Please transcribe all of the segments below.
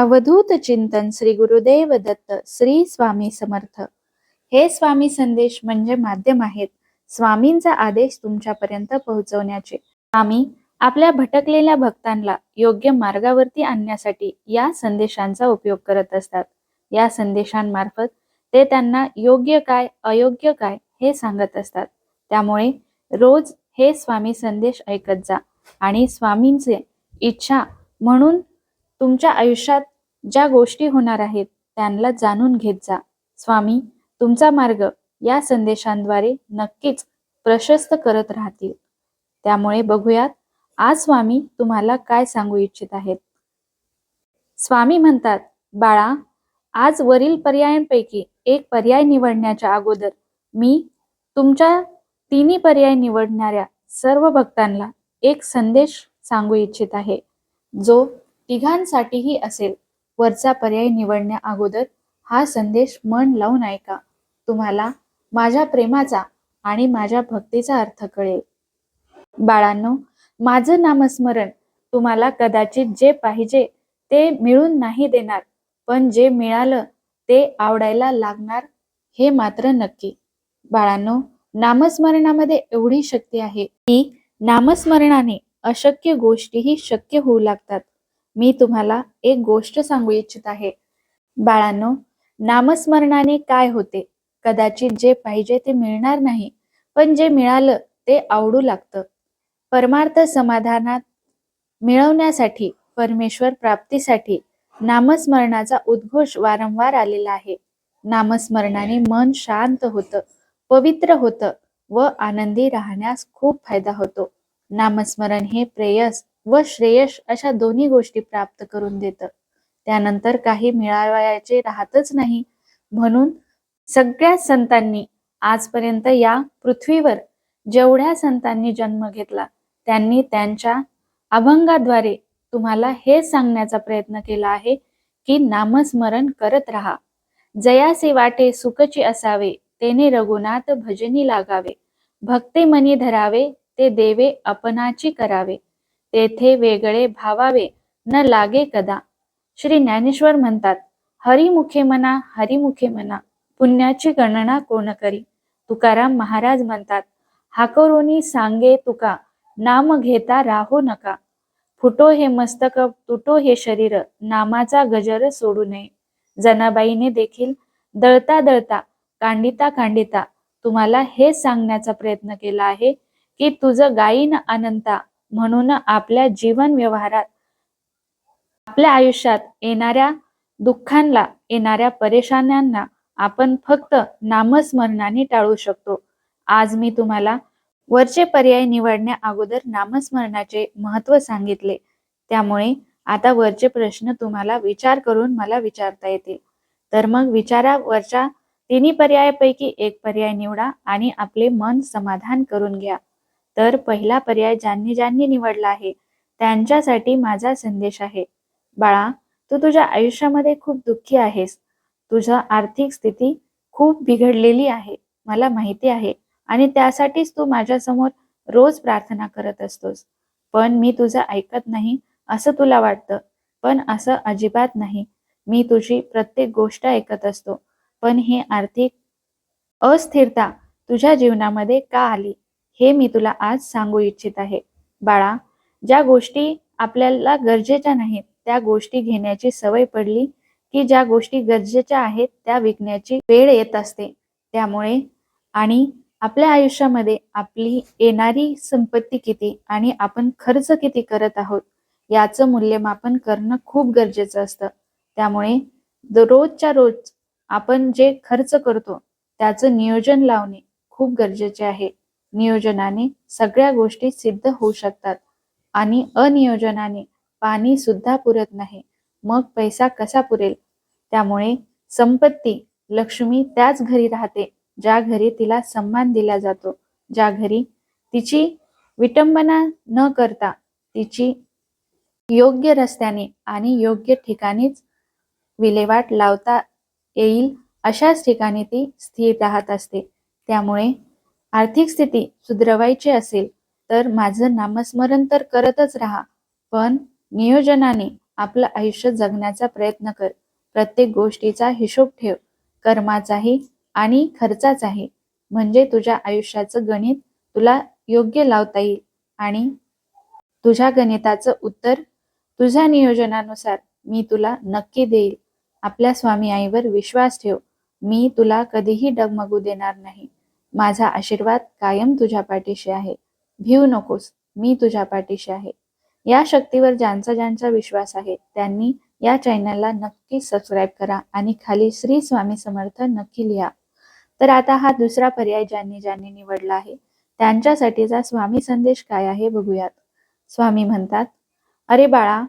अवधूत चिंतन श्री गुरुदेव दत्त श्री स्वामी समर्थ. हे स्वामी संदेश म्हणजे माध्यम आहेत. स्वामींचा आदेश तुमच्यापर्यंत पोहोचवण्याचे. आम्ही आपल्या भटकलेल्या भक्तांना योग्य मार्गावरती आणण्यासाठी या संदेशांचा उपयोग करत असतात. या संदेशांमार्फत ते त्यांना योग्य काय अयोग्य काय हे सांगत असतात. त्यामुळे रोज हे स्वामी संदेश ऐकत जा आणि स्वामींचे इच्छा म्हणून तुमच्या आयुष्यात ज्या गोष्टी होणार आहेत त्यांना जाणून घेत जा. स्वामी तुमचा मार्ग या संदेशांद्वारे नक्कीच प्रशस्त करत राहतील. त्यामुळे बघूयात आज स्वामी तुम्हाला काय सांगू इच्छित आहेत? स्वामी म्हणतात बाळा आज वरील पर्यायांपैकी एक पर्याय निवडण्याच्या अगोदर मी तुमच्या तिन्ही पर्याय निवडणाऱ्या सर्व भक्तांना एक संदेश सांगू इच्छित आहे. जो तिघांसाठीही असेल. वरचा पर्याय निवडण्या अगोदर हा संदेश मन लावून ऐका. तुम्हाला माझ्या प्रेमाचा आणि माझ्या भक्तीचा अर्थ कळेल. बाळांनो माझं नामस्मरण तुम्हाला कदाचित जे पाहिजे ते मिळून नाही देणार पण जे मिळालं ते आवडायला लागणार हे मात्र नक्की. बाळांनो नामस्मरणामध्ये एवढी शक्ती आहे की नामस्मरणाने अशक्य गोष्टीही शक्य होऊ लागतात. मी तुम्हाला एक गोष्ट सांगू इच्छित आहे. बाळांनो नामस्मरणाने काय होते? कदाचित जे पाहिजे ते मिळणार नाही पण जे मिळालं ते आवडू लागतं. परमार्थ समाधानात मिळवण्यासाठी परमेश्वर प्राप्तीसाठी नामस्मरणाचा उद्घोष वारंवार आलेला आहे. नामस्मरणाने मन शांत होतं पवित्र होतं व आनंदी राहण्यास खूप फायदा होतो. नामस्मरण हे प्रेयस व श्रेयश अशा दोन्ही गोष्टी प्राप्त करून देतं. त्यानंतर काही मिळावयाचे राहतच नाही. म्हणून सगळ्या संतांनी आजपर्यंत या पृथ्वीवर जेवढ्या संतांनी जन्म घेतला त्यांनी त्यांच्या अभंगाद्वारे तुम्हाला हे सांगण्याचा प्रयत्न केला आहे की नामस्मरण करत राहा. जयासे वाटे सुखची असावे तेने रघुनाथ भजनी लागावे. भक्ते मनी धरावे ते देवे अपनाची करावे. तेथे वेगळे भावावे. न लागे कदा. श्री ज्ञानेश्वर म्हणतात हरिमुखे म्हणा हरिमुखे म्हणा पुण्याची गणना कोण करी? तुकाराम महाराज म्हणतात हाकरोनी सांगे तुका नाम घेता राहो नका. फुटो हे मस्तक तुटो हे शरीर नामाचा गजर सोडू नये. जनाबाईने देखील दळता दळता कांडिता कांडिता तुम्हाला हे सांगण्याचा प्रयत्न केला आहे की तुझं गायीन अनंता म्हणून आपल्या जीवन व्यवहारात आपल्या आयुष्यात येणाऱ्या दुःखांना येणाऱ्या परेशान्यांना आपण फक्त नामस्मरणाने टाळू शकतो. आज मी तुम्हाला वरचे पर्याय निवडण्या अगोदर नामस्मरणाचे महत्त्व सांगितले. त्यामुळे आता वरचे प्रश्न तुम्हाला विचार करून मला विचारता येतील. तर मग विचारा वरच्या तिन्ही पर्यायापैकी एक पर्याय निवडा आणि आपले मन समाधान करून घ्या. तर पहिला पर्याय ज्यांनी ज्यांनी निवडला आहे त्यांच्यासाठी माझा संदेश आहे. बाळा तू तुझ्या आयुष्यामध्ये खूप दुःखी आहेस. तुझा आर्थिक स्थिती खूप बिघडलेली आहे. मला माहिती आहे आणि त्यासाठीच तू माझ्यासमोर रोज प्रार्थना करत असतोस. पण मी तुझं ऐकत नाही असं तुला वाटतं. पण असं अजिबात नाही. मी तुझी प्रत्येक गोष्ट ऐकत असतो. पण ही आर्थिक अस्थिरता तुझ्या जीवनामध्ये का आली? हे मी तुला आज सांगू इच्छित आहे. बाळा ज्या गोष्टी आपल्याला गरजेच्या नाहीत त्या गोष्टी घेण्याची सवय पडली की ज्या गोष्टी गरजेच्या आहेत त्या विकण्याची वेळ येत असते. त्यामुळे आणि आपल्या आयुष्यामध्ये आपली येणारी संपत्ती किती आणि आपण खर्च किती करत आहोत याचं मूल्यमापन करणं खूप गरजेचं असतं. त्यामुळे रोजच्या रोज आपण जे खर्च करतो त्याचं नियोजन लावणे खूप गरजेचे आहे. नियोजनाने सगळ्या गोष्टी सिद्ध होऊ शकतात. आणि अनियोजनाने पाणी सुद्धा पुरत नाही. मग पैसा कसा पुरेल? त्यामुळे संपत्ती लक्ष्मी त्याच घरी राहते ज्या घरी तिला सन्मान दिला जातो. ज्या घरी तिची विटंबना न करता तिची योग्य रस्त्याने आणि योग्य ठिकाणीच विल्हेवाट लावता येईल अशाच ठिकाणी ती स्थिर राहत असते. त्यामुळे आर्थिक स्थिती सुधरवायची असेल तर माझं नामस्मरण तर करतच राहा. पण नियोजनाने आपलं आयुष्य जगण्याचा प्रयत्न कर. प्रत्येक गोष्टीचा हिशोब ठेव. कर्माचाही आणि खर्चाचाही. म्हणजे तुझ्या आयुष्याचं गणित तुला योग्य लावता येईल. आणि तुझ्या गणिताचं उत्तर तुझ्या नियोजनानुसार मी तुला नक्की देईल. आपल्या स्वामी आईवर विश्वास ठेव. मी तुला कधीही डगमगू देणार नाही. माझा आशीर्वाद कायम तुझ्या पाठीशी आहे. भिऊ नकोस मी तुझ्या पाठीशी आहे. या शक्तीवर ज्यांचा ज्यांचा विश्वास आहे त्यांनी या चॅनलला नक्की सबस्क्राईब करा आणि खाली श्री स्वामी समर्थ नक्की लिहा. तर आता हा दुसरा पर्याय ज्यांनी ज्यांनी निवडला आहे त्यांच्यासाठीचा स्वामी संदेश काय आहे बघूयात. स्वामी म्हणतात अरे बाळा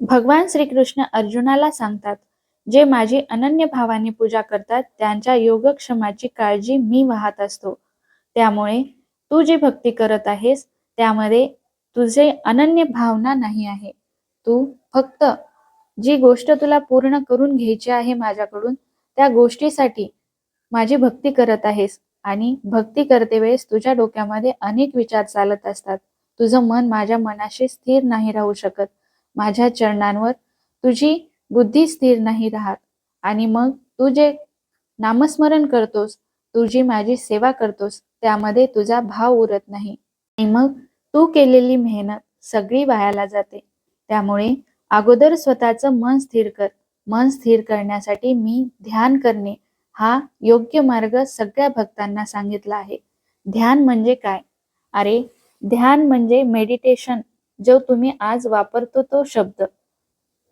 भगवान श्रीकृष्ण अर्जुनाला सांगतात जे माझी अनन्य भावाने पूजा करतात त्यांच्या योगक्षमाची काळजी मी वाहत असतो. त्यामुळे तू जी भक्ती करत आहेस त्यामध्ये तुझे अनन्य भावना नाही आहे. तू फक्त जी गोष्ट तुला पूर्ण करून घ्यायची आहे माझ्याकडून त्या गोष्टीसाठी माझी भक्ती करत आहेस आणि भक्ती करते वेळेस तुझ्या डोक्यामध्ये अनेक विचार चालत असतात. तुझं मन माझ्या मनाशी स्थिर नाही राहू शकत. माझ्या चरणांवर तुझी बुद्धी स्थिर नाही राहत. आणि मग तू जे नामस्मरण करतोस तुझी माझी सेवा करतोस त्यामध्ये तुझा भाव उरत नाही. आणि मग तू केलेली मेहनत सगळी वायाला जाते. त्यामुळे अगोदर स्वतःचं मन स्थिर कर. मन स्थिर करण्यासाठी मी ध्यान करणे हा योग्य मार्ग सगळ्या भक्तांना सांगितला आहे. ध्यान म्हणजे काय? अरे ध्यान म्हणजे मेडिटेशन जो तुम्ही आज वापरतो तो शब्द.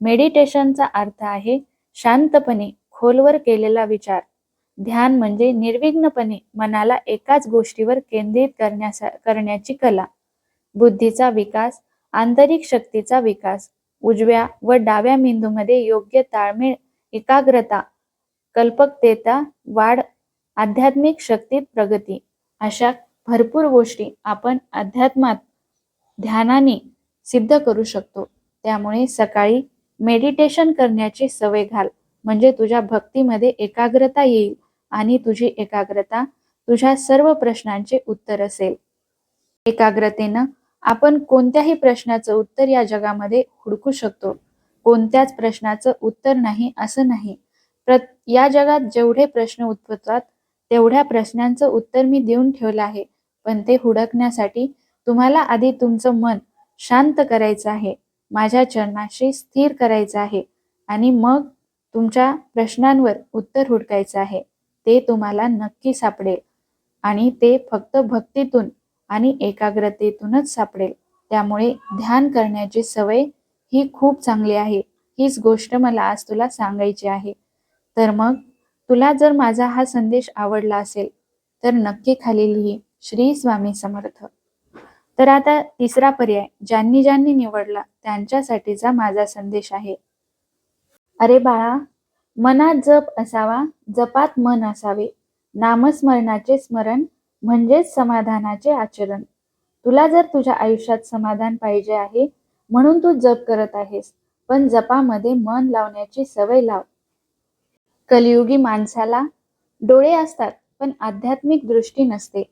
मेडिटेशनचा अर्थ आहे शांतपणे खोलवर केलेला विचार. ध्यान म्हणजे निर्विघ्नपणे मनाला एकाच गोष्टीवर केंद्रित करण्याचा करण्याची कला. बुद्धीचा विकास आंतरिक शक्तीचा विकास उजव्या व डाव्या मेंदूमध्ये योग्य ताळमेळ एकाग्रता कल्पकतेता वाढ आध्यात्मिक शक्तीत प्रगती. अशा भरपूर गोष्टी आपण अध्यात्मात ध्यानाने सिद्ध करू शकतो. त्यामुळे सकाळी मेडिटेशन करण्याची सवय घाल. म्हणजे तुझ्या भक्तीमध्ये एकाग्रता येईल आणि तुझी एकाग्रता तुझ्या सर्व प्रश्नांचे उत्तर असेल. एकाग्रतेनं आपण कोणत्याही प्रश्नाचं उत्तर या जगामध्ये हुडकू शकतो. कोणत्याच प्रश्नाचं उत्तर नाही असं नाही. या जगात जेवढे प्रश्न उद्भवतात तेवढ्या प्रश्नांचं उत्तर मी देऊन ठेवलं आहे. पण ते हुडकण्यासाठी तुम्हाला आधी तुमचं मन शांत करायचं आहे. माझ्या चरणाशी स्थिर करायचं आहे आणि मग तुमच्या प्रश्नांवर उत्तर हुडकायचं आहे. ते तुम्हाला नक्की सापडेल आणि ते फक्त भक्तीतून आणि एकाग्रतेतूनच सापडेल. त्यामुळे ध्यान करण्याची सवय ही खूप चांगली आहे. हीच गोष्ट मला आज तुला सांगायची आहे. तर मग तुला जर माझा हा संदेश आवडला असेल तर नक्की खाली लिही श्री स्वामी समर्थ. तर आता तिसरा पर्याय ज्यांनी ज्यांनी निवडला त्यांच्यासाठीचा माझा संदेश आहे. अरे बाळा मनात जप असावा जपात मन असावे. नामस्मरणाचे स्मरण म्हणजेच समाधानाचे आचरण. तुला जर तुझ्या आयुष्यात समाधान पाहिजे आहे म्हणून तू जप करत आहेस पण जपामध्ये मन लावण्याची सवय लाव. कलियुगी माणसाला डोळे असतात पण आध्यात्मिक दृष्टी नसते.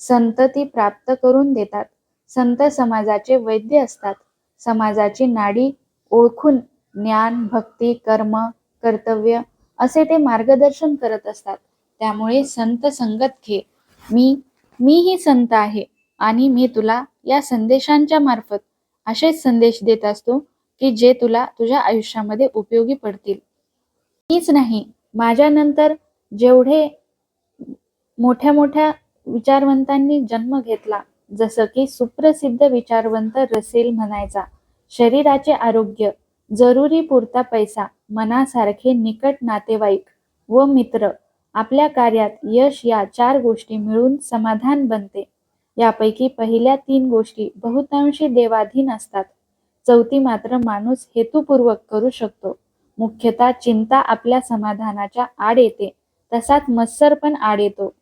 संतती प्राप्त करून देतात. संत समाजाचे वैद्य असतात. समाजाची नाडी ओळखून ज्ञान भक्ती कर्म कर्तव्य असे ते मार्गदर्शन करत असतात. त्यामुळे संत संगत घे. मी मी ही संत आहे आणि मी तुला या संदेशांच्या मार्फत असेच संदेश देत असतो की जे तुला तुझ्या आयुष्यामध्ये उपयोगी पडतील. मीच नाही. माझ्यानंतर जेवढे मोठ्या मोठ्या विचारवंतांनी जन्म घेतला जसं की सुप्रसिद्ध विचारवंत रसेल म्हणायचा शरीराचे आरोग्य जरुरी पुरता पैसा मनासारखे निकट नातेवाईक व मित्र आपल्या कार्यात यश या चार गोष्टी मिळून समाधान बनते. यापैकी पहिल्या तीन गोष्टी बहुतांशी देवाधीन असतात. चौथी मात्र माणूस हेतुपूर्वक करू शकतो. मुख्यतः चिंता आपल्या समाधानाच्या आड येते तसाच मत्सर पण आड येतो.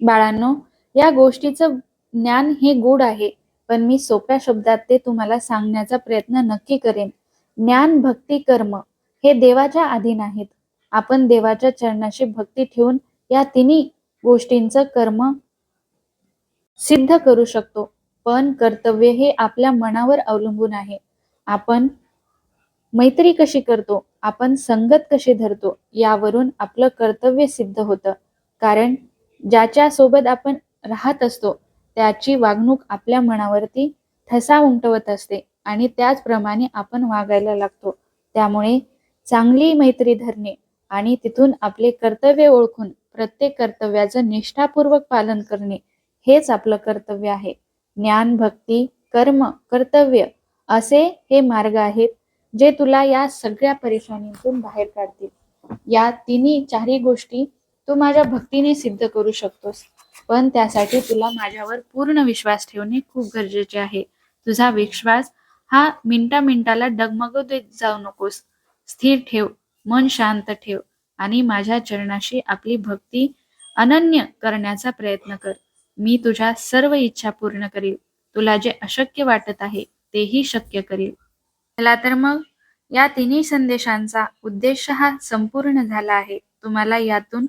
बाळांनो या गोष्टीचं ज्ञान हे गूढ आहे पण मी सोप्या शब्दात ते तुम्हाला सांगण्याचा प्रयत्न नक्की करेन. ज्ञान भक्ती कर्म हे देवाच्या अधीन आहेत. आपण देवाच्या चरणाशी भक्ती ठेवून या तिन्ही गोष्टींचं कर्म सिद्ध करू शकतो. पण कर्तव्य हे आपल्या मनावर अवलंबून आहे. आपण मैत्री कशी करतो? आपण संगत कशी धरतो? यावरून आपलं कर्तव्य सिद्ध होतं. कारण ज्याच्या सोबत आपण राहत असतो त्याची वागणूक आपल्या मनावरती ठसा उमटवत असते आणि त्याचप्रमाणे आपण वागायला लागतो. त्यामुळे चांगली मैत्री धरणे आणि तिथून आपले कर्तव्य ओळखून प्रत्येक कर्तव्याचं निष्ठापूर्वक पालन करणे हेच आपलं कर्तव्य आहे. ज्ञान भक्ती कर्म कर्तव्य असे हे मार्ग आहेत जे तुला या सगळ्या परेशानीतून बाहेर काढतील. या तिन्ही चारही गोष्टी तू माझ्या भक्तीने सिद्ध करू शकतोस. पण त्यासाठी तुला माझ्यावर पूर्ण विश्वास ठेवणे खूप गरजेचे आहे. तुझा विश्वास हा मिनटा मिनटाला डगमगू देत जाऊ नकोस. स्थिर ठेव मन शांत ठेव आणि माझ्या चरणाशी आपली भक्ती अनन्य करण्याचा प्रयत्न कर. मी तुझ्या सर्व इच्छा पूर्ण करील. तुला जे अशक्य वाटत आहे तेही शक्य करील. चला तर मग या तिन्ही संदेशांचा उद्देश हा संपूर्ण झाला आहे. तुम्हाला यातून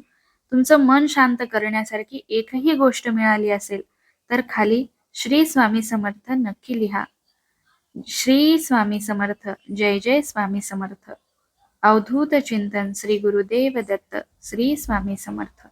तुमचं मन शांत करण्यासारखी एकही गोष्ट मिळाली असेल तर खाली श्री स्वामी समर्थ नक्की लिहा. श्री स्वामी समर्थ जय जय स्वामी समर्थ. अवधूत चिंतन श्री गुरुदेव दत्त श्री स्वामी समर्थ.